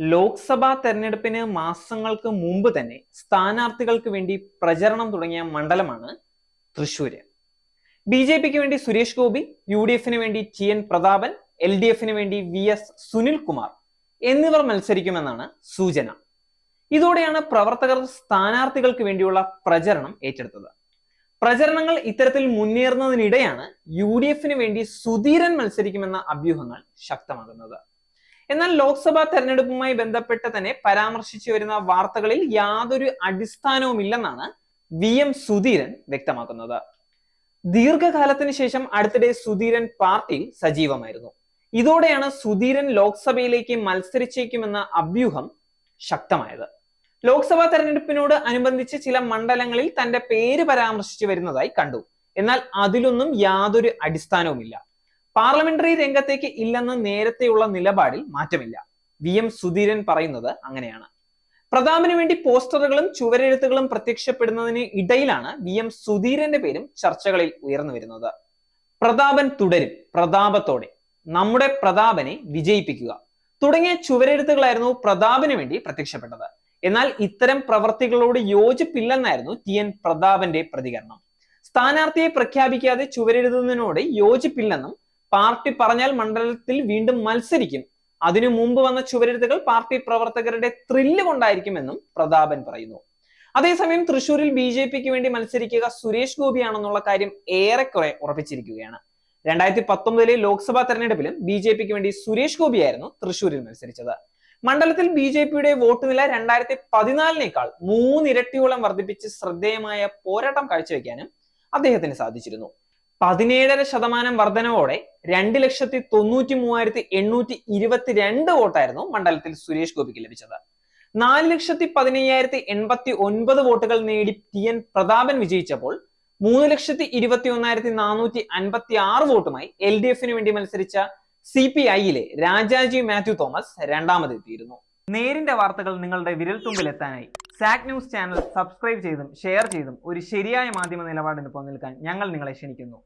ലോക്സഭാ തെരഞ്ഞെടുപ്പിന് മാസങ്ങൾക്ക് മുമ്പ് തന്നെ സ്ഥാനാർത്ഥികൾക്ക് വേണ്ടി പ്രചരണം തുടങ്ങിയ മണ്ഡലമാണ് തൃശൂര് ബി ജെ പിക്ക് വേണ്ടി സുരേഷ് ഗോപി യു ഡി എഫിന് വേണ്ടി T N Prathapan L D എഫിന് വേണ്ടി വി എസ് സുനിൽകുമാർ എന്നിവർ മത്സരിക്കുമെന്നാണ് സൂചന. ഇതോടെയാണ് പ്രവർത്തകർ സ്ഥാനാർത്ഥികൾക്ക് വേണ്ടിയുള്ള പ്രചരണം ഏറ്റെടുത്തത്. പ്രചരണങ്ങൾ ഇത്തരത്തിൽ മുന്നേറുന്നതിനിടെയാണ് യു ഡി എഫിന് വേണ്ടി സുധീരൻ മത്സരിക്കുമെന്ന അഭ്യൂഹങ്ങൾ ശക്തമാകുന്നത്. എന്നാൽ ലോക്സഭാ തെരഞ്ഞെടുപ്പുമായി ബന്ധപ്പെട്ട് തന്നെ പരാമർശിച്ചു വരുന്ന വാർത്തകളിൽ യാതൊരു അടിസ്ഥാനവുമില്ലെന്നാണ് വി എം സുധീരൻ വ്യക്തമാക്കുന്നത്. ദീർഘകാലത്തിന് ശേഷം അടുത്തിടെ സുധീരൻ പാർട്ടിയിൽ സജീവമായിരുന്നു. ഇതോടെയാണ് സുധീരൻ ലോക്സഭയിലേക്ക് മത്സരിച്ചേക്കുമെന്ന അഭ്യൂഹം ശക്തമായത്. ലോക്സഭാ തെരഞ്ഞെടുപ്പിനോട് അനുബന്ധിച്ച് ചില മണ്ഡലങ്ങളിൽ തന്റെ പേര് പരാമർശിച്ചു വരുന്നതായി കണ്ടു. എന്നാൽ അതിലൊന്നും യാതൊരു അടിസ്ഥാനവുമില്ല. പാർലമെന്ററി രംഗത്തേക്ക് ഇല്ലെന്ന് നേരത്തെയുള്ള നിലപാടിൽ മാറ്റമില്ല. വി എം സുധീരൻ പറയുന്നത് അങ്ങനെയാണ്. പ്രതാപന് വേണ്ടി പോസ്റ്ററുകളും ചുവരെഴുത്തുകളും പ്രത്യക്ഷപ്പെടുന്നതിന് ഇടയിലാണ് വി എം സുധീരന്റെ പേരും ചർച്ചകളിൽ ഉയർന്നു വരുന്നത്. പ്രതാപൻ തുടരും പ്രതാപത്തോടെ. നമ്മുടെ പ്രതാപനെ വിജയിപ്പിക്കുക. തുടങ്ങിയ ചുവരെഴുത്തുകളായിരുന്നു പ്രതാപന് വേണ്ടി പ്രത്യക്ഷപ്പെട്ടത്. എന്നാൽ ഇത്തരം പ്രവർത്തികളോട് യോജിപ്പില്ലെന്നായിരുന്നു ടി എൻ പ്രതാപന്റെ പ്രതികരണം. സ്ഥാനാർത്ഥിയെ പ്രഖ്യാപിക്കാതെ ചുവരെഴുതുന്നതിനോട് യോജിപ്പില്ലെന്നും പാർട്ടി പറഞ്ഞാൽ മണ്ഡലത്തിൽ വീണ്ടും മത്സരിക്കും. അതിനു മുമ്പ് വന്ന ചുവരെഴുത്തുകൾ പാർട്ടി പ്രവർത്തകരുടെ ത്രില്ല് കൊണ്ടായിരിക്കുമെന്നും പ്രതാപൻ പറയുന്നു. അതേസമയം തൃശൂരിൽ ബി ജെ പിക്ക് വേണ്ടി മത്സരിക്കുക സുരേഷ് ഗോപിയാണെന്നുള്ള കാര്യം ഏറെക്കുറെ ഉറപ്പിച്ചിരിക്കുകയാണ്. രണ്ടായിരത്തി പത്തൊമ്പതിലെ ലോക്സഭാ തെരഞ്ഞെടുപ്പിലും ബി ജെ പിക്ക് വേണ്ടി സുരേഷ് ഗോപിയായിരുന്നു തൃശൂരിൽ മത്സരിച്ചത്. മണ്ഡലത്തിൽ ബി ജെ പിയുടെ വോട്ട് നില രണ്ടായിരത്തി പതിനാലിനേക്കാൾ മൂന്നിരട്ടിയോളം വർദ്ധിപ്പിച്ച് ശ്രദ്ധേയമായ പോരാട്ടം കാഴ്ചവെക്കാനും അദ്ദേഹത്തിന് സാധിച്ചിരുന്നു. പതിനേഴര ശതമാനം വർധനവോടെ രണ്ട് ലക്ഷത്തി തൊണ്ണൂറ്റി മൂവായിരത്തി എണ്ണൂറ്റി ഇരുപത്തിരണ്ട് വോട്ടായിരുന്നു മണ്ഡലത്തിൽ സുരേഷ് ഗോപിക്ക് ലഭിച്ചത്. നാല് ലക്ഷത്തി പതിനയ്യായിരത്തി എൺപത്തി ഒൻപത് വോട്ടുകൾ നേടി ടി എൻ പ്രതാപൻ വിജയിച്ചപ്പോൾ മൂന്ന് ലക്ഷത്തി ഇരുപത്തി ഒന്നായിരത്തി നാനൂറ്റി അൻപത്തി ആറ് വോട്ടുമായി എൽ ഡി എഫിന് വേണ്ടി മത്സരിച്ച സി പി ഐയിലെ രാജാജി മാത്യു തോമസ് രണ്ടാമതെത്തിയിരുന്നു നേരിന്റെ വാർത്തകൾ നിങ്ങളുടെ വിരൽത്തുമ്പിൽ എത്താനായി. സാക് ന്യൂസ് ചാനൽ സബ്സ്ക്രൈബ് ചെയ്തും ഷെയർ ചെയ്തും ഒരു ശരിയായ മാധ്യമ നിലപാടിന് പോകാൻ ഞങ്ങൾ നിങ്ങളെ ക്ഷണിക്കുന്നു.